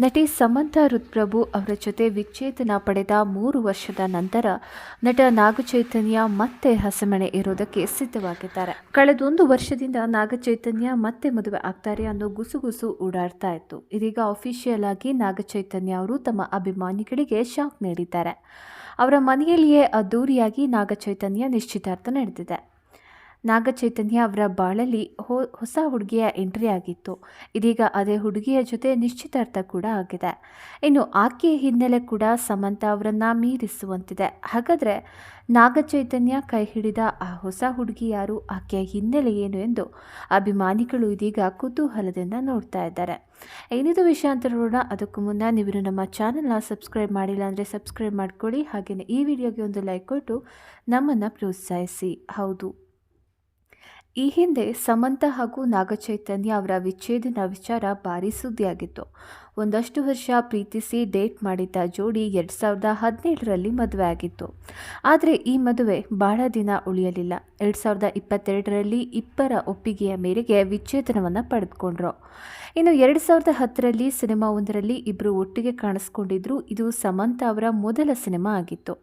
ನಟಿ ಸಮಂತಾ ರುದ್ರಭು ಅವರ ಜೊತೆ ವಿಚ್ಛೇದನ ಪಡೆದ ಮೂರು ವರ್ಷದ ನಂತರ ನಟ ನಾಗಚೈತನ್ಯ ಮತ್ತೆ ಹಸೆಮಣೆ ಇರೋದಕ್ಕೆ ಸಿದ್ಧವಾಗಿದ್ದಾರೆ. ಕಳೆದೊಂದು ವರ್ಷದಿಂದ ನಾಗಚೈತನ್ಯ ಮತ್ತೆ ಮದುವೆ ಆಗ್ತಾರೆ ಅನ್ನೋ ಗುಸುಗುಸು ಓಡಾಡ್ತಾ ಇತ್ತು. ಇದೀಗ ಅಫಿಷಿಯಲ್ ಆಗಿ ನಾಗಚೈತನ್ಯ ಅವರು ತಮ್ಮ ಅಭಿಮಾನಿಗಳಿಗೆ ಶಾಕ್ ನೀಡಿದ್ದಾರೆ. ಅವರ ಮನೆಯಲ್ಲಿಯೇ ಅದ್ದೂರಿಯಾಗಿ ನಾಗಚೈತನ್ಯ ನಿಶ್ಚಿತಾರ್ಥ ನಡೆದಿದೆ. ನಾಗಚೈತನ್ಯ ಅವರ ಬಾಳಲ್ಲಿ ಹೊಸ ಹುಡುಗಿಯ ಎಂಟ್ರಿ ಆಗಿತ್ತು. ಇದೀಗ ಅದೇ ಹುಡುಗಿಯ ಜೊತೆ ನಿಶ್ಚಿತಾರ್ಥ ಕೂಡ ಆಗಿದೆ. ಇನ್ನು ಆಕೆಯ ಹಿನ್ನೆಲೆ ಕೂಡ ಸಮಂತ ಅವರನ್ನ ಮೀರಿಸುವಂತಿದೆ. ಹಾಗಾದರೆ ನಾಗಚೈತನ್ಯ ಕೈ ಹಿಡಿದ ಆ ಹೊಸ ಹುಡುಗಿ ಯಾರು, ಆಕೆಯ ಹಿನ್ನೆಲೆ ಏನು ಎಂದು ಅಭಿಮಾನಿಗಳು ಇದೀಗ ಕುತೂಹಲದಿಂದ ನೋಡ್ತಾ ಇದ್ದಾರೆ. ಏನಿದು ವಿಷಯ ಅಂತ ನೋಡೋಣ. ಅದಕ್ಕೂ ಮುನ್ನ ನೀವು ನಮ್ಮ ಚಾನಲ್ನ ಸಬ್ಸ್ಕ್ರೈಬ್ ಮಾಡಿಲ್ಲ ಅಂದರೆ ಸಬ್ಸ್ಕ್ರೈಬ್ ಮಾಡ್ಕೊಳ್ಳಿ. ಹಾಗೆಯೇ ಈ ವಿಡಿಯೋಗೆ ಒಂದು ಲೈಕ್ ಕೊಟ್ಟು ನಮ್ಮನ್ನು ಪ್ರೋತ್ಸಾಹಿಸಿ. ಹೌದು. ಈ ಹಿಂದೆ ಸಮಂತ ಹಾಗೂ ನಾಗಚೈತನ್ಯ ಅವರ ವಿಚ್ಛೇದನ ವಿಚಾರ ಭಾರಿ ಸುದ್ದಿಯಾಗಿತ್ತು. ಒಂದಷ್ಟು ವರ್ಷ ಪ್ರೀತಿಸಿ ಡೇಟ್ ಮಾಡಿದ್ದ ಜೋಡಿ ಎರಡು ಸಾವಿರದ ಹದಿನೇಳರಲ್ಲಿ ಮದುವೆ ಆಗಿತ್ತು. ಆದರೆ ಈ ಮದುವೆ ಬಹಳ ದಿನ ಉಳಿಯಲಿಲ್ಲ. ಎರಡು ಸಾವಿರದ ಇಪ್ಪತ್ತೆರಡರಲ್ಲಿ ಇಬ್ಬರ ಒಪ್ಪಿಗೆಯ ಮೇರೆಗೆ ವಿಚ್ಛೇದನವನ್ನು ಪಡೆದುಕೊಂಡ್ರು. ಇನ್ನು ಎರಡು ಸಾವಿರದ ಹತ್ತರಲ್ಲಿ ಸಿನಿಮಾ ಒಂದರಲ್ಲಿ ಇಬ್ಬರು ಒಟ್ಟಿಗೆ ಕಾಣಿಸ್ಕೊಂಡಿದ್ರು. ಇದು ಸಮಂತ ಅವರ ಮೊದಲ ಸಿನಿಮಾ ಆಗಿತ್ತು.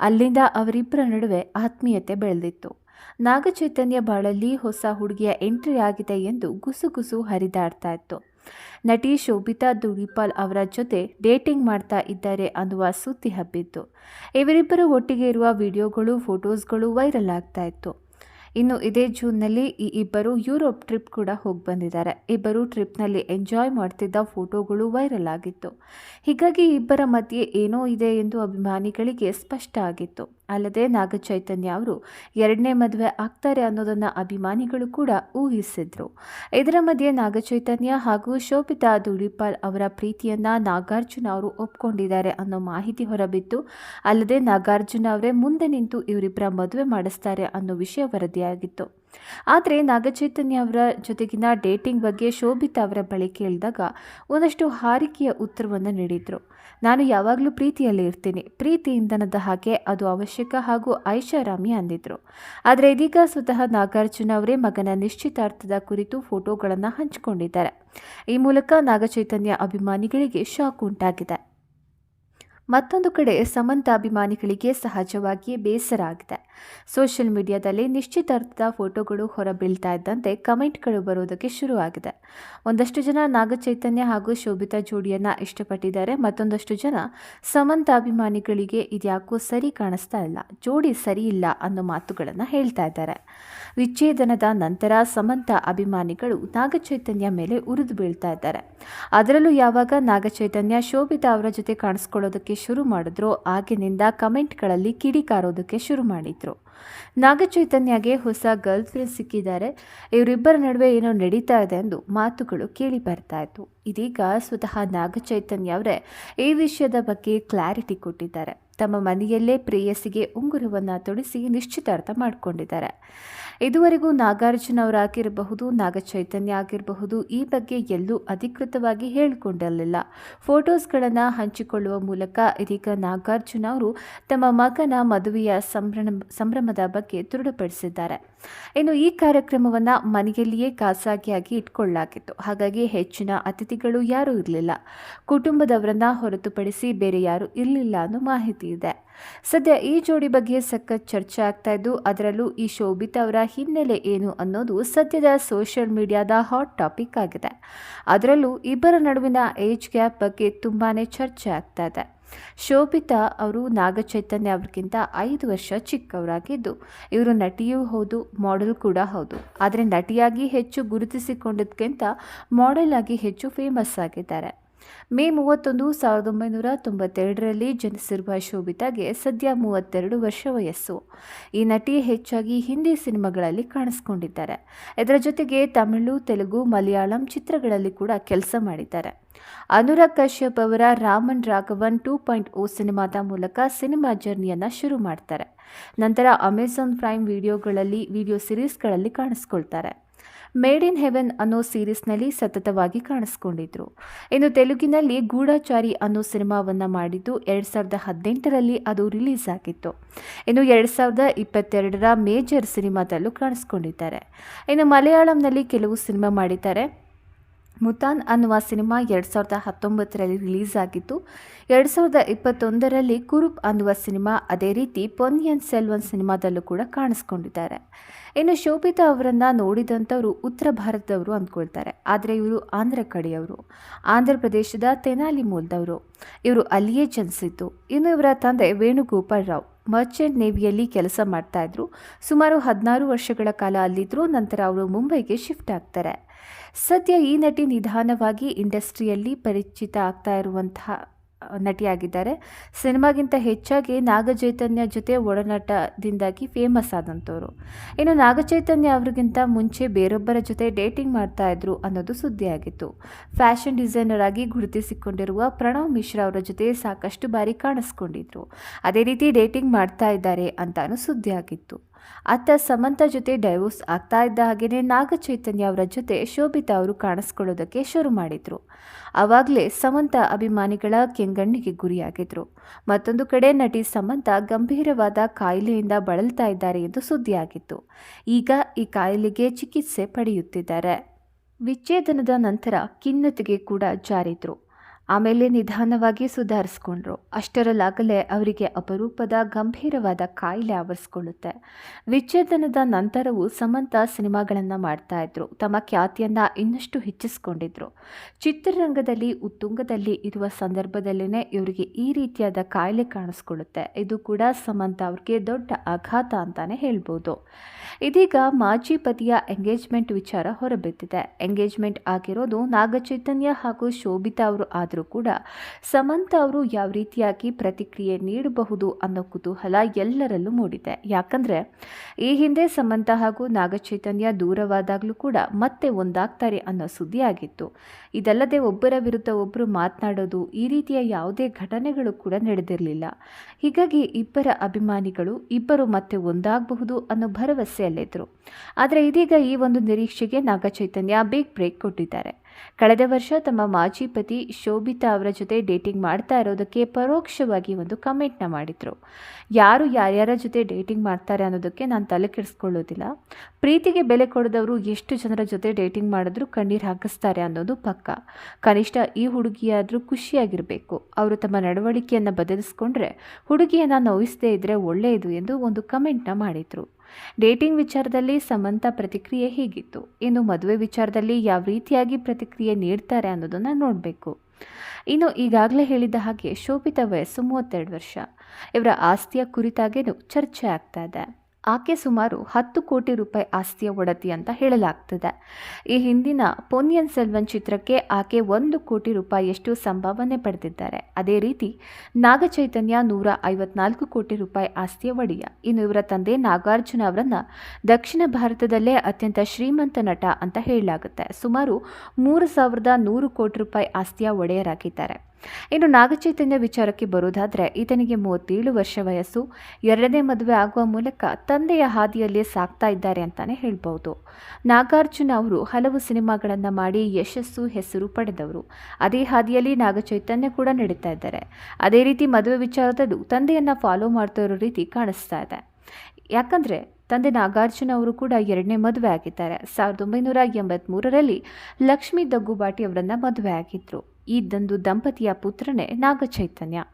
ಅಲ್ಲಿಂದ ಅವರಿಬ್ಬರ ನಡುವೆ ಆತ್ಮೀಯತೆ ಬೆಳೆದಿತ್ತು. ನಾಗಚೈತನ್ಯ ಬಾಳಲ್ಲಿ ಹೊಸ ಹುಡುಗಿಯ ಎಂಟ್ರಿ ಆಗಿದೆ ಎಂದು ಗುಸುಗುಸು ಹರಿದಾಡ್ತಾ ಇತ್ತು. ನಟಿ ಶೋಭಿತಾ ದುಡಿಪಾಲ್ ಅವರ ಜೊತೆ ಡೇಟಿಂಗ್ ಮಾಡ್ತಾ ಇದ್ದಾರೆ ಅನ್ನುವ ಸುದ್ದಿ ಹಬ್ಬಿತ್ತು ಇವರಿಬ್ಬರು ಒಟ್ಟಿಗೆ ಇರುವ ವಿಡಿಯೋಗಳು, ಫೋಟೋಸ್ಗಳು ವೈರಲ್ ಆಗ್ತಾ ಇತ್ತು. ಇನ್ನು ಇದೇ ಜೂನ್ನಲ್ಲಿ ಈ ಇಬ್ಬರು ಯುರೋಪ್ ಟ್ರಿಪ್ ಕೂಡ ಹೋಗಿ ಬಂದಿದ್ದಾರೆ. ಇಬ್ಬರು ಟ್ರಿಪ್ನಲ್ಲಿ ಎಂಜಾಯ್ ಮಾಡ್ತಿದ್ದ ಫೋಟೋಗಳು ವೈರಲ್ ಆಗಿತ್ತು. ಹೀಗಾಗಿ ಇಬ್ಬರ ಮಧ್ಯೆ ಏನೋ ಇದೆ ಎಂದು ಅಭಿಮಾನಿಗಳಿಗೆ ಸ್ಪಷ್ಟ ಆಗಿತ್ತು. ಅಲ್ಲದೆ ನಾಗಚೈತನ್ಯ ಅವರು ಎರಡನೇ ಮದುವೆ ಆಗ್ತಾರೆ ಅನ್ನೋದನ್ನು ಅಭಿಮಾನಿಗಳು ಕೂಡ ಊಹಿಸಿದ್ರು. ಇದರ ಮಧ್ಯೆ ನಾಗಚೈತನ್ಯ ಹಾಗೂ ಶೋಭಿತಾ ದುಳಿಪಾಲ್ ಅವರ ಪ್ರೀತಿಯನ್ನ ನಾಗಾರ್ಜುನ ಅವರು ಒಪ್ಕೊಂಡಿದ್ದಾರೆ ಅನ್ನೋ ಮಾಹಿತಿ ಹೊರಬಿತ್ತು ಅಲ್ಲದೆ ನಾಗಾರ್ಜುನ ಅವರೇ ಮುಂದೆ ನಿಂತು ಇವರಿಬ್ಬರ ಮದುವೆ ಮಾಡಿಸ್ತಾರೆ ಅನ್ನೋ ವಿಷಯ ವರದಿಯಾಗಿತ್ತು. ಆದರೆ ನಾಗಚೈತನ್ಯ ಅವರ ಜೊತೆಗಿನ ಡೇಟಿಂಗ್ ಬಗ್ಗೆ ಶೋಭಿತಾ ಅವರ ಬಳಿ ಕೇಳಿದಾಗ ಒಂದಷ್ಟು ಹಾರಿಕೆಯ ಉತ್ತರವನ್ನು ನೀಡಿದರು. ನಾನು ಯಾವಾಗಲೂ ಪ್ರೀತಿಯಲ್ಲಿ ಇರ್ತೀನಿ. ಪ್ರೀತಿ ಇಂಧನದ ಹಾಗೆ ಅದು ಅವಶ್ಯಕ ಹಾಗೂ ಐಷಾರಾಮಿ ಅಂದಿದ್ರು. ಆದರೆ ಇದೀಗ ಸ್ವತಃ ನಾಗಾರ್ಜುನ ಅವರೇ ಮಗನ ನಿಶ್ಚಿತಾರ್ಥದ ಕುರಿತು ಫೋಟೋಗಳನ್ನು ಹಂಚಿಕೊಂಡಿದ್ದಾರೆ. ಈ ಮೂಲಕ ನಾಗಚೈತನ್ಯ ಅಭಿಮಾನಿಗಳಿಗೆ ಶಾಕ್ ಉಂಟಾಗಿದೆ. ಮತ್ತೊಂದು ಕಡೆ ಸಮಂತ ಅಭಿಮಾನಿಗಳಿಗೆ ಸಹಜವಾಗಿಯೇ ಬೇಸರ ಆಗಿದೆ. ಸೋಷಿಯಲ್ ಮೀಡಿಯಾದಲ್ಲಿ ನಿಶ್ಚಿತಾರ್ಥದ ಫೋಟೋಗಳು ಹೊರಬೀಳ್ತಾ ಇದ್ದಂತೆ ಕಮೆಂಟ್ಗಳು ಬರೋದಕ್ಕೆ ಶುರುವಾಗಿದೆ. ಒಂದಷ್ಟು ಜನ ನಾಗಚೈತನ್ಯ ಹಾಗೂ ಶೋಭಿತಾ ಜೋಡಿಯನ್ನು ಇಷ್ಟಪಟ್ಟಿದ್ದಾರೆ. ಮತ್ತೊಂದಷ್ಟು ಜನ ಸಮಂತ ಅಭಿಮಾನಿಗಳಿಗೆ ಇದ್ಯಾಕೋ ಸರಿ ಕಾಣಿಸ್ತಾ ಇಲ್ಲ, ಜೋಡಿ ಸರಿ ಇಲ್ಲ ಅನ್ನೋ ಮಾತುಗಳನ್ನು ಹೇಳ್ತಾ ಇದ್ದಾರೆ. ವಿಚ್ಛೇದನದ ನಂತರ ಸಮಂತ ಅಭಿಮಾನಿಗಳು ನಾಗಚೈತನ್ಯ ಮೇಲೆ ಉರಿದು ಬೀಳ್ತಾ ಇದ್ದಾರೆ. ಅದರಲ್ಲೂ ಯಾವಾಗ ನಾಗಚೈತನ್ಯ ಶೋಭಿತಾ ಅವರ ಜೊತೆ ಕಾಣಿಸ್ಕೊಳ್ಳೋದಕ್ಕೆ ಶುರು ಮಾಡಿದ್ರು. ಆಗಿನಿಂದ ಕಮೆಂಟ್ಗಳಲ್ಲಿ ಕಿಡಿಕಾರೋದಕ್ಕೆ ಶುರು ಮಾಡಿದ್ರು. ನಾಗಚೈತನ್ಯಗೆ ಹೊಸ ಗರ್ಲ್ ಫ್ರೆಂಡ್ ಸಿಕ್ಕಿದ್ದಾರೆ. ಇವರಿಬ್ಬರ ನಡುವೆ ಏನೋ ನಡೀತಾ ಇದೆ ಎಂದು ಮಾತುಗಳು ಕೇಳಿ ಬರ್ತಾ ಇತ್ತು ಇದೀಗ ಸ್ವತಃ ನಾಗಚೈತನ್ಯ ಅವರೇ ಈ ವಿಷಯದ ಬಗ್ಗೆ ಕ್ಲಾರಿಟಿ ಕೊಟ್ಟಿದ್ದಾರೆ. ತಮ್ಮ ಮನೆಯಲ್ಲೇ ಪ್ರೇಯಸಿಗೆ ಉಂಗುರವನ್ನು ತೊಡಿಸಿ ನಿಶ್ಚಿತಾರ್ಥ ಮಾಡಿಕೊಂಡಿದ್ದಾರೆ. ಇದುವರೆಗೂ ನಾಗಾರ್ಜುನ ಅವರಾಗಿರಬಹುದು ನಾಗಚೈತನ್ಯ ಆಗಿರಬಹುದು, ಈ ಬಗ್ಗೆ ಎಲ್ಲೂ ಅಧಿಕೃತವಾಗಿ ಹೇಳಿಕೊಂಡಿರಲಿಲ್ಲ. ಫೋಟೋಸ್ಗಳನ್ನು ಹಂಚಿಕೊಳ್ಳುವ ಮೂಲಕ ಇದೀಗ ನಾಗಾರ್ಜುನ ಅವರು ತಮ್ಮ ಮಗನ ಮದುವೆಯ ಸಂಭ್ರಮ, ಸಂಭ್ರಮದ ಬಗ್ಗೆ ದೃಢಪಡಿಸಿದ್ದಾರೆ. ಇನ್ನು ಈ ಕಾರ್ಯಕ್ರಮವನ್ನು ಮನೆಯಲ್ಲಿಯೇ ಖಾಸಗಿಯಾಗಿ ಇಟ್ಕೊಳ್ಳಲಾಗಿತ್ತು. ಹಾಗಾಗಿ ಹೆಚ್ಚಿನ ಅತಿಥಿಗಳು ಯಾರೂ ಇರಲಿಲ್ಲ. ಕುಟುಂಬದವರನ್ನ ಹೊರತುಪಡಿಸಿ ಬೇರೆ ಯಾರೂ ಇರಲಿಲ್ಲ ಅನ್ನೋ ಮಾಹಿತಿ ಇದೆ. ಸದ್ಯ ಈ ಜೋಡಿ ಬಗ್ಗೆ ಸಖತ್ ಚರ್ಚೆ ಆಗ್ತಾ ಇದ್ದು, ಅದರಲ್ಲೂ ಈ ಶೋಭಿತಾ ಅವರ ಹಿನ್ನೆಲೆ ಏನು ಅನ್ನೋದು ಸದ್ಯದ ಸೋಷಿಯಲ್ ಮೀಡಿಯಾದ ಹಾಟ್ ಟಾಪಿಕ್ ಆಗಿದೆ. ಅದರಲ್ಲೂ ಇಬ್ಬರ ನಡುವಿನ ಏಜ್ ಗ್ಯಾಪ್ ಬಗ್ಗೆ ತುಂಬಾ ಚರ್ಚೆ ಆಗ್ತಾ ಇದೆ. ಶೋಭಿತಾ ಅವರು ನಾಗಚೈತನ್ಯ ಅವ್ರಿಗಿಂತ ಐದು ವರ್ಷ ಚಿಕ್ಕವರಾಗಿದ್ದು, ಇವರು ನಟಿಯೂ ಹೌದು, ಮಾಡೆಲ್ ಕೂಡ ಹೌದು. ಆದರೆ ನಟಿಯಾಗಿ ಹೆಚ್ಚು ಗುರುತಿಸಿಕೊಂಡಿದ್ದಕ್ಕಿಂತ ಮಾಡೆಲ್ ಆಗಿ ಹೆಚ್ಚು ಫೇಮಸ್ ಆಗಿದ್ದಾರೆ. ಮೇ ಮೂವತ್ತೊಂದು ಸಾವಿರದ ಒಂಬೈನೂರ ತೊಂಬತ್ತೆರಡರಲ್ಲಿ ಜನಿಸಿರುವ ಶೋಭಿತಾಗೆ ಸದ್ಯ ಮೂವತ್ತೆರಡು ವರ್ಷ ವಯಸ್ಸು. ಈ ನಟಿ ಹೆಚ್ಚಾಗಿ ಹಿಂದಿ ಸಿನಿಮಾಗಳಲ್ಲಿ ಕಾಣಿಸ್ಕೊಂಡಿದ್ದಾರೆ. ಇದರ ಜೊತೆಗೆ ತಮಿಳು, ತೆಲುಗು, ಮಲಯಾಳಂ ಚಿತ್ರಗಳಲ್ಲಿ ಕೂಡ ಕೆಲಸ ಮಾಡಿದ್ದಾರೆ. ಅನುರಾಗ್ ಕಶ್ಯಪ್ ಅವರ Raman Raghavan two point O ಸಿನಿಮಾದ ಮೂಲಕ ಸಿನಿಮಾ ಜರ್ನಿಯನ್ನು ಶುರು ಮಾಡ್ತಾರೆ. ನಂತರ ಅಮೆಝಾನ್ ಪ್ರೈಮ್ ವಿಡಿಯೋಗಳಲ್ಲಿ, ವಿಡಿಯೋ ಸಿರೀಸ್ಗಳಲ್ಲಿ ಕಾಣಿಸ್ಕೊಳ್ತಾರೆ. ಮೇಡ್ ಇನ್ ಹೆವೆನ್ ಅನ್ನೋ ಸೀರೀಸ್ನಲ್ಲಿ ಸತತವಾಗಿ ಕಾಣಿಸ್ಕೊಂಡಿದ್ರು. ಇನ್ನು ತೆಲುಗಿನಲ್ಲಿ ಗೂಢಾಚಾರಿ ಅನ್ನೋ ಸಿನಿಮಾವನ್ನು ಮಾಡಿದ್ದು ಎರಡು ಸಾವಿರದ ಹದಿನೆಂಟರಲ್ಲಿ ಅದು ರಿಲೀಸ್ ಆಗಿತ್ತು. ಇನ್ನು ಎರಡು ಸಾವಿರದ ಇಪ್ಪತ್ತೆರಡರ ಮೇಜರ್ ಸಿನಿಮಾದಲ್ಲೂ ಕಾಣಿಸ್ಕೊಂಡಿದ್ದಾರೆ. ಇನ್ನು ಮಲಯಾಳಂನಲ್ಲಿ ಕೆಲವು ಸಿನಿಮಾ ಮಾಡಿದ್ದಾರೆ. ಮುತಾನ್ ಅನ್ನುವ ಸಿನಿಮಾ ಎರಡು ಸಾವಿರದ ಹತ್ತೊಂಬತ್ತರಲ್ಲಿ ರಿಲೀಸ್ ಆಗಿತ್ತು ಎರಡು ಸಾವಿರದ ಇಪ್ಪತ್ತೊಂದರಲ್ಲಿ ಕುರುಪ್ ಅನ್ನುವ ಸಿನಿಮಾ ಅದೇ ರೀತಿ ಪೊನ್ನಿಯನ್ ಸೆಲ್ವನ್ ಸಿನಿಮಾದಲ್ಲೂ ಕೂಡ ಕಾಣಿಸ್ಕೊಂಡಿದ್ದಾರೆ. ಇನ್ನು ಶೋಭಿತಾ ಅವರನ್ನು ನೋಡಿದಂಥವರು ಉತ್ತರ ಭಾರತದವರು ಅಂದ್ಕೊಳ್ತಾರೆ. ಆದರೆ ಇವರು ಆಂಧ್ರ ಕಡೆಯವರು. ಆಂಧ್ರ ಪ್ರದೇಶದ ತೆನಾಲಿ ಮೂಲದವರು. ಇವರು ಅಲ್ಲಿಯೇ ಜನಿಸಿದ್ದು. ಇನ್ನು ಇವರ ತಂದೆ ವೇಣುಗೋಪಾಲ್ ರಾವ್ ಮರ್ಚೆಂಟ್ ನೇವಿಯಲ್ಲಿ ಕೆಲಸ ಮಾಡ್ತಾ ಇದ್ರು. ಸುಮಾರು ಹದಿನಾರು ವರ್ಷಗಳ ಕಾಲ ಅಲ್ಲಿದ್ದರು ನಂತರ ಅವರು ಮುಂಬೈಗೆ ಶಿಫ್ಟ್ ಆಗ್ತಾರೆ. ಸದ್ಯ ಈ ನಟಿ ನಿಧಾನವಾಗಿ ಇಂಡಸ್ಟ್ರಿಯಲ್ಲಿ ಪರಿಚಿತ ಆಗ್ತಾ ಇರುವಂತಹ ನಟಿಯಾಗಿದ್ದಾರೆ. ಸಿನಿಮಾಗಿಂತ ಹೆಚ್ಚಾಗಿ ನಾಗಚೈತನ್ಯ ಜೊತೆ ಒಡನಾಟದಿಂದಾಗಿ ಫೇಮಸ್ ಆದಂಥವ್ರು. ಇನ್ನು ನಾಗಚೈತನ್ಯ ಅವರಿಗಿಂತ ಮುಂಚೆ ಬೇರೊಬ್ಬರ ಜೊತೆ ಡೇಟಿಂಗ್ ಮಾಡ್ತಾ ಇದ್ರು ಅನ್ನೋದು ಸುದ್ದಿಯಾಗಿತ್ತು. ಫ್ಯಾಷನ್ ಡಿಸೈನರ್ ಆಗಿ ಗುರುತಿಸಿಕೊಂಡಿರುವ ಪ್ರಣವ್ ಮಿಶ್ರಾ ಅವರ ಜೊತೆ ಸಾಕಷ್ಟು ಬಾರಿ ಕಾಣಿಸ್ಕೊಂಡಿದ್ರು. ಅದೇ ರೀತಿ ಡೇಟಿಂಗ್ ಮಾಡ್ತಾ ಇದ್ದಾರೆ ಅಂತಾನು ಸುದ್ದಿಯಾಗಿತ್ತು. ಅತ್ತ ಸಮಂತ ಜೊತೆ ಡೈವೋರ್ಸ್ ಆಗ್ತಾ ಇದ್ದ ಹಾಗೆಯೇ ನಾಗಚೈತನ್ಯ ಅವರ ಜೊತೆ ಶೋಭಿತಾ ಅವರು ಕಾಣಿಸ್ಕೊಳ್ಳೋದಕ್ಕೆ ಶುರು ಮಾಡಿದ್ರು. ಆವಾಗಲೇ ಸಮಂತ ಅಭಿಮಾನಿಗಳ ಕೆಂಗಣ್ಣಿಗೆ ಗುರಿಯಾಗಿದ್ರು. ಮತ್ತೊಂದು ಕಡೆ ನಟಿ ಸಮಂತ ಗಂಭೀರವಾದ ಕಾಯಿಲೆಯಿಂದ ಬಳಲ್ತಾ ಇದ್ದಾರೆ ಎಂದು ಸುದ್ದಿಯಾಗಿತ್ತು. ಈಗ ಈ ಕಾಯಿಲೆಗೆ ಚಿಕಿತ್ಸೆ ಪಡೆಯುತ್ತಿದ್ದಾರೆ. ವಿಚ್ಛೇದನದ ನಂತರ ಖಿನ್ನತೆಗೆ ಕೂಡ ಜಾರಿದ್ರು. ಆಮೇಲೆ ನಿಧಾನವಾಗಿ ಸುಧಾರಿಸ್ಕೊಂಡ್ರು. ಅಷ್ಟರಲ್ಲಾಗಲೇ ಅವರಿಗೆ ಅಪರೂಪದ, ಗಂಭೀರವಾದ ಕಾಯಿಲೆ ಆವರಿಸ್ಕೊಳ್ಳುತ್ತೆ. ವಿಚ್ಛೇದನದ ನಂತರವೂ ಸಮಂತ ಸಿನಿಮಾಗಳನ್ನು ಮಾಡ್ತಾ ಇದ್ರು. ತಮ್ಮ ಖ್ಯಾತಿಯನ್ನು ಇನ್ನಷ್ಟು ಹೆಚ್ಚಿಸ್ಕೊಂಡಿದ್ರು. ಚಿತ್ರರಂಗದಲ್ಲಿ, ಉತ್ತುಂಗದಲ್ಲಿ ಇರುವ ಸಂದರ್ಭದಲ್ಲೇ ಇವರಿಗೆ ಈ ರೀತಿಯಾದ ಕಾಯಿಲೆ ಕಾಣಿಸ್ಕೊಳ್ಳುತ್ತೆ. ಇದು ಕೂಡ ಸಮಂತ ಅವ್ರಿಗೆ ದೊಡ್ಡ ಆಘಾತ ಅಂತಾನೆ ಹೇಳ್ಬೋದು. ಇದೀಗ ಮಾಜಿ ಪತಿಯ ಎಂಗೇಜ್ಮೆಂಟ್ ವಿಚಾರ ಹೊರಬಿದ್ದಿದೆ. ಎಂಗೇಜ್ಮೆಂಟ್ ಆಗಿರೋದು ನಾಗಚೈತನ್ಯ ಹಾಗೂ ಶೋಭಿತಾ ಅವರು ಆದರೂ. ಕೂಡ ಸಮಂತ ಅವರು ಯಾವ ರೀತಿಯಾಗಿ ಪ್ರತಿಕ್ರಿಯೆ ನೀಡಬಹುದು ಅನ್ನೋ ಕುತೂಹಲ ಎಲ್ಲರಲ್ಲೂ ಮೂಡಿದೆ. ಯಾಕಂದರೆ, ಈ ಹಿಂದೆ ಸಮಂತ ಹಾಗೂ ನಾಗಚೈತನ್ಯ ದೂರವಾದಾಗಲೂ ಕೂಡ ಮತ್ತೆ ಒಂದಾಗ್ತಾರೆ ಅನ್ನೋ ಸುದ್ದಿ ಆಗಿತ್ತು. ಇದಲ್ಲದೆ ಒಬ್ಬರ ವಿರುದ್ಧ ಒಬ್ಬರು ಮಾತನಾಡೋದು ಈ ರೀತಿಯ ಯಾವುದೇ ಘಟನೆಗಳು ಕೂಡ ನಡೆದಿರಲಿಲ್ಲ. ಹೀಗಾಗಿ ಇಬ್ಬರ ಅಭಿಮಾನಿಗಳು ಇಬ್ಬರು ಮತ್ತೆ ಒಂದಾಗಬಹುದು ಅನ್ನೋ ಭರವಸೆಯಲ್ಲಿದ್ದರು ಆದರೆ ಇದೀಗ ಈ ಒಂದು ನಿರೀಕ್ಷೆಗೆ ನಾಗಚೈತನ್ಯ ಬಿಗ್ ಬ್ರೇಕ್ ಕೊಟ್ಟಿದ್ದಾರೆ. ಕಳೆದ ವರ್ಷ ತಮ್ಮ ಮಾಜಿ ಪತಿ ಶೋಭಿತಾ ಅವರ ಜೊತೆ ಡೇಟಿಂಗ್ ಮಾಡ್ತಾ ಇರೋದಕ್ಕೆ ಪರೋಕ್ಷವಾಗಿ ಒಂದು ಕಮೆಂಟ್ನ ಮಾಡಿದರು. ಯಾರು ಯಾರ್ಯಾರ ಜೊತೆ ಡೇಟಿಂಗ್ ಮಾಡ್ತಾರೆ ಅನ್ನೋದಕ್ಕೆ ನಾನು ತಲೆ ಕೆಡಿಸ್ಕೊಳ್ಳೋದಿಲ್ಲ. ಪ್ರೀತಿಗೆ ಬೆಲೆ ಕೊಡದವರು ಎಷ್ಟು ಜನರ ಜೊತೆ ಡೇಟಿಂಗ್ ಮಾಡಿದ್ರು ಕಣ್ಣೀರು ಹಾಕಿಸ್ತಾರೆ ಅನ್ನೋದು ಪಕ್ಕ. ಕನಿಷ್ಠ ಈ ಹುಡುಗಿಯಾದರೂ ಖುಷಿಯಾಗಿರಬೇಕು. ಅವರು ತಮ್ಮ ನಡವಳಿಕೆಯನ್ನು ಬದಲಿಸ್ಕೊಂಡ್ರೆ ಹುಡುಗಿಯನ್ನು ನೋಯಿಸದೇ ಇದ್ದರೆ ಒಳ್ಳೆಯದು ಎಂದು ಒಂದು ಕಮೆಂಟ್ನ ಮಾಡಿದರು. ಡೇಟಿಂಗ್ ವಿಚಾರದಲ್ಲಿ ಸಮಂತ ಪ್ರತಿಕ್ರಿಯೆ ಹೇಗಿತ್ತು? ಇನ್ನು ಮದುವೆ ವಿಚಾರದಲ್ಲಿ ಯಾವ ರೀತಿಯಾಗಿ ಪ್ರತಿಕ್ರಿಯೆ ನೀಡ್ತಾರೆ ಅನ್ನೋದನ್ನು ನೋಡಬೇಕು. ಇನ್ನು ಈಗಾಗಲೇ ಹೇಳಿದ ಹಾಗೆ ಶೋಭಿತ ವಯಸ್ಸು ಮೂವತ್ತೆರಡು ವರ್ಷ. ಇವರ ಆಸ್ತಿಯ ಕುರಿತಾಗೇನು ಚರ್ಚೆ ಆಗ್ತಾ ಇದೆ. ಆಕೆ ಸುಮಾರು ಹತ್ತು ಕೋಟಿ ರೂಪಾಯಿ ಆಸ್ತಿಯ ಒಡತಿ ಅಂತ ಹೇಳಲಾಗ್ತದೆ. ಈ ಹಿಂದಿನ ಪೊನ್ನಿಯನ್ ಸೆಲ್ವನ್ ಚಿತ್ರಕ್ಕೆ ಆಕೆ ಒಂದು ಕೋಟಿ ರೂಪಾಯಿಯಷ್ಟು ಸಂಭಾವನೆ ಪಡೆದಿದ್ದಾರೆ. ಅದೇ ರೀತಿ, ನಾಗಚೈತನ್ಯ ನೂರ ಐವತ್ನಾಲ್ಕು ಕೋಟಿ ರೂಪಾಯಿ ಆಸ್ತಿಯ ಒಡೆಯ. ಇನ್ನು ಇವರ ತಂದೆ ನಾಗಾರ್ಜುನ ಅವರನ್ನ ದಕ್ಷಿಣ ಭಾರತದಲ್ಲೇ ಅತ್ಯಂತ ಶ್ರೀಮಂತ ನಟ ಅಂತ ಹೇಳಲಾಗುತ್ತೆ. ಸುಮಾರು ಮೂರು ಸಾವಿರದ ನೂರು ಕೋಟಿ ರೂಪಾಯಿ ಆಸ್ತಿಯ ಒಡೆಯರಾಗಿದ್ದಾರೆ. ಇನ್ನು ನಾಗಚೈತನ್ಯ ವಿಚಾರಕ್ಕೆ ಬರೋದಾದರೆ ಈತನಿಗೆ ಮೂವತ್ತೇಳು ವರ್ಷ ವಯಸ್ಸು. ಎರಡನೇ ಮದುವೆ ಆಗುವ ಮೂಲಕ ತಂದೆಯ ಹಾದಿಯಲ್ಲೇ ಸಾಕ್ತಾ ಇದ್ದಾರೆ ಅಂತಾನೆ ಹೇಳ್ಬೋದು ನಾಗಾರ್ಜುನ ಅವರು ಹಲವು ಸಿನಿಮಾಗಳನ್ನು ಮಾಡಿ ಯಶಸ್ಸು, ಹೆಸರು ಪಡೆದವರು. ಅದೇ ಹಾದಿಯಲ್ಲಿ ನಾಗಚೈತನ್ಯ ಕೂಡ ನಡೀತಾ ಇದ್ದಾರೆ. ಅದೇ ರೀತಿ ಮದುವೆ ವಿಚಾರದಲ್ಲೂ ತಂದೆಯನ್ನು ಫಾಲೋ ಮಾಡ್ತಾ ಇರೋ ರೀತಿ ಕಾಣಿಸ್ತಾ ಇದೆ. ಯಾಕಂದರೆ, ತಂದೆ ನಾಗಾರ್ಜುನ ಅವರು ಕೂಡ ಎರಡನೇ ಮದುವೆ ಆಗಿದ್ದಾರೆ. ಸಾವಿರದ ಒಂಬೈನೂರ ಎಂಬತ್ತ್ಮೂರರಲ್ಲಿ ಲಕ್ಷ್ಮೀ ದಗ್ಗುಬಾಟಿ ಅವರನ್ನು ಮದುವೆ ಆಗಿದ್ದರು ಇದ್ದಂದು ದಂಪತಿಯ ಪುತ್ರನೇ ನಾಗಚೈತನ್ಯ.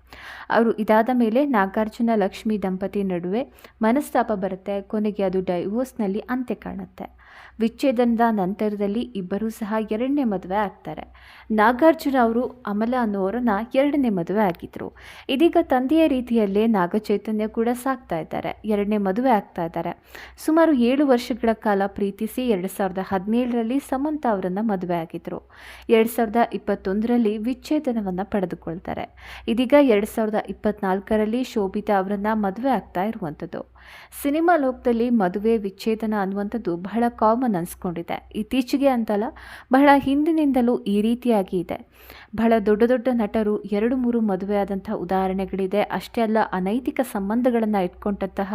ಅವರು ಇದಾದ ಮೇಲೆ ನಾಗಾರ್ಜುನ ಲಕ್ಷ್ಮಿ ದಂಪತಿ ನಡುವೆ ಮನಸ್ತಾಪ ಬರುತ್ತೆ. ಕೊನೆಗೆ ಅದು ಡೈವೋರ್ಸ್ನಲ್ಲಿ ಅಂತ್ಯ ಕಾಣುತ್ತೆ. ವಿಚ್ಛೇದನದ ನಂತರದಲ್ಲಿ ಇಬ್ಬರೂ ಸಹ ಎರಡನೇ ಮದುವೆ ಆಗ್ತಾರೆ. ನಾಗಾರ್ಜುನ ಅವರು ಅಮಲ ಅನ್ನೋರನ್ನ ಎರಡನೇ ಮದುವೆ ಆಗಿದ್ರು. ಇದೀಗ ತಂದೆಯ ರೀತಿಯಲ್ಲೇ ನಾಗಚೈತನ್ಯ ಕೂಡ ಸಾಕ್ತಾ ಇದ್ದಾರೆ. ಎರಡನೇ ಮದುವೆ ಆಗ್ತಾ ಇದ್ದಾರೆ. ಸುಮಾರು ಏಳು ವರ್ಷಗಳ ಕಾಲ ಪ್ರೀತಿಸಿ ಎರಡು ಸಾವಿರದ ಹದಿನೇಳರಲ್ಲಿ ಸಮಂತ ಅವರನ್ನು ಮದುವೆ ಆಗಿದ್ರು. ಎರಡು ಸಾವಿರದ ಇಪ್ಪತ್ತೊಂದರಲ್ಲಿ ವಿಚ್ಛೇದನವನ್ನು ಪಡೆದುಕೊಳ್ತಾರೆ. ಇದೀಗ ಎರಡು ಸಾವಿರದ ಇಪ್ಪತ್ನಾಲ್ಕರಲ್ಲಿ ಶೋಭಿತಾ ಅವರನ್ನು ಮದುವೆ ಆಗ್ತಾ ಇರುವಂಥದ್ದು. ಸಿನಿಮಾ ಲೋಕದಲ್ಲಿ ಮದುವೆ, ವಿಚ್ಛೇದನ ಅನ್ನುವಂಥದ್ದು ಬಹಳ ಕಾಮನ್ ಅನ್ಸ್ಕೊಂಡಿದೆ. ಇತ್ತೀಚೆಗೆ ಅಂತಲ್ಲ, ಬಹಳ ಹಿಂದಿನಿಂದಲೂ ಈ ರೀತಿಯಾಗಿ ಇದೆ. ಬಹಳ ದೊಡ್ಡ ದೊಡ್ಡ ನಟರು ಎರಡು ಮೂರು ಮದುವೆ ಆದಂತಹ ಉದಾಹರಣೆಗಳಿದೆ. ಅಷ್ಟೇ ಅಲ್ಲ, ಅನೈತಿಕ ಸಂಬಂಧಗಳನ್ನು ಇಟ್ಕೊಂಡಂತಹ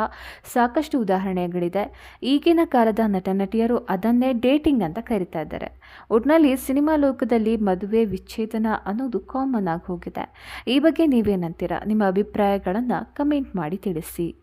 ಸಾಕಷ್ಟು ಉದಾಹರಣೆಗಳಿದೆ. ಈಗಿನ ಕಾಲದ ನಟ, ನಟಿಯರು ಅದನ್ನೇ ಡೇಟಿಂಗ್ ಅಂತ ಕರಿತಾ ಇದ್ದಾರೆ. ಒಟ್ನಲ್ಲಿ ಸಿನಿಮಾ ಲೋಕದಲ್ಲಿ ಮದುವೆ, ವಿಚ್ಛೇದನ ಅನ್ನೋದು ಕಾಮನ್ ಆಗಿ ಹೋಗಿದೆ. ಈ ಬಗ್ಗೆ ನೀವೇನಂತೀರಾ? ನಿಮ್ಮ ಅಭಿಪ್ರಾಯಗಳನ್ನು ಕಮೆಂಟ್ ಮಾಡಿ ತಿಳಿಸಿ.